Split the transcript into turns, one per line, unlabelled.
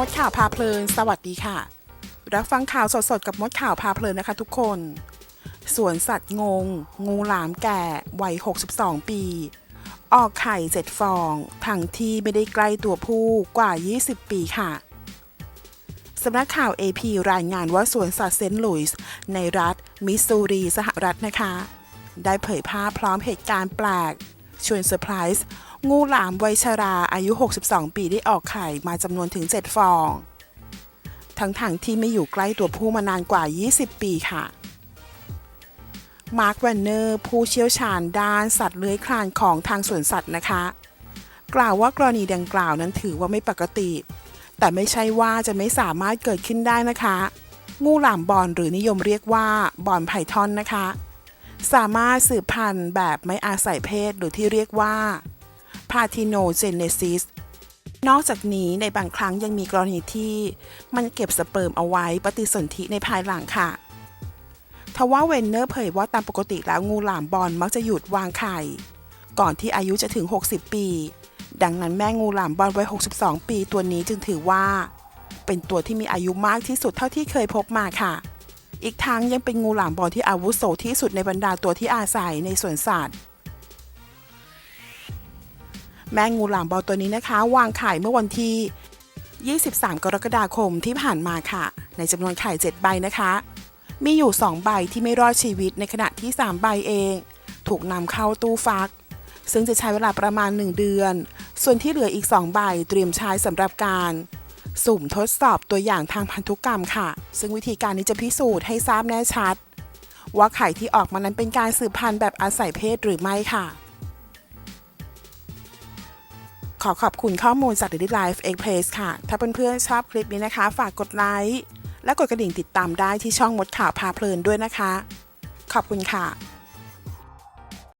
มดข่าวพาเพลิน สวัสดีค่ะ รับฟังข่าวสดๆกับมดข่าวพาเพลินนะคะทุกคนสวนสัตว์งง งูหลามแก่ วัย 62 ปี ออกไข่เจ็ดฟอง ทั้งที่ไม่ได้ใกล้ตัวผู้กว่า 20 ปีค่ะสำนักข่าว AP รายงานว่าสวนสัตว์เซนต์หลุยส์ในรัฐ มิสซูรี สหรัฐนะคะ ได้เผยภาพพร้อมเหตุการณ์แปลก ชวนเซอร์ไพรส์ งูหลามไวัยชราอายุ 62 ปีได้ออกไข่มาจำนวนถึง 7 ฟอง ทั้งๆทที่ไม่อยู่ใกล้ตัวผู้มานานกว่า 20 ปีค่ะ มาร์คแวนเนอร์ ผู้เชี่ยวชาญด้านสัตว์เลื้อยคลานของทางสวนสัตว์นะคะ กล่าวว่ากรณีดังกล่าวนั้นถือว่าไม่ปกติ แต่ไม่ใช่ว่าจะไม่สามารถเกิดขึ้นได้นะคะ งูหลามบอลหรือนิยมเรียกว่าบอลไพทอนนะคะ สามารถสืบพันธุ์แบบไม่อาศัยเพศหรือที่เรียกว่า พาทิโนเจเนซิสนอกจากนี้ในบางครั้งยังมีกรณีที่มันเก็บสเปิร์มเอาไว้ปฏิสนธิในภายหลังค่ะ ทว่าเวนเนอร์เผยว่าตามปกติแล้วงูหลามบอลมักจะหยุดวางไข่ ก่อนที่อายุจะถึง 60 ปี ดังนั้นแม่งูหลามบอลวัย 62 ปีตัวนี้จึงถือว่า เป็นตัวที่มีอายุมากที่สุดเท่าที่เคยพบมาค่ะ อีกทั้งยังเป็นงูหลามบอลที่อาวุโสที่สุดในบรรดาตัวที่อาศัยในสวนสัตว์ แม่งูหลามบอลตัวนี้นะคะ วางไข่เมื่อวันที่ 23 กรกฎาคมที่ผ่านมาค่ะ ในจำนวนไข่ 7 ใบนะคะ มีอยู่ 2 ใบที่ไม่รอดชีวิตในขณะที่ 3 ใบเอง ถูกนำเข้าตู้ฟัก ซึ่งจะใช้เวลาประมาณ 1 เดือน ส่วนที่เหลืออีก 2 ใบเตรียมใช้สำหรับการสุ่มทดสอบตัวอย่างทางพันธุกรรมค่ะ ซึ่งวิธีการนี้จะพิสูจน์ให้ทราบแน่ชัด ว่าไข่ที่ออกมานั้นเป็นการสืบพันธุ์แบบอาศัยเพศหรือไม่ค่ะ อขอบคุณข้อมูลจาก Daily Life Express ค่ะ ถ้าเพื่อนๆชอบคลิปนี้นะคะ ฝากกดไลค์และกดกระดิ่งติดตามได้ที่ช่องมดข่าวพาเพลินด้วยนะคะ ขอบคุณค่ะ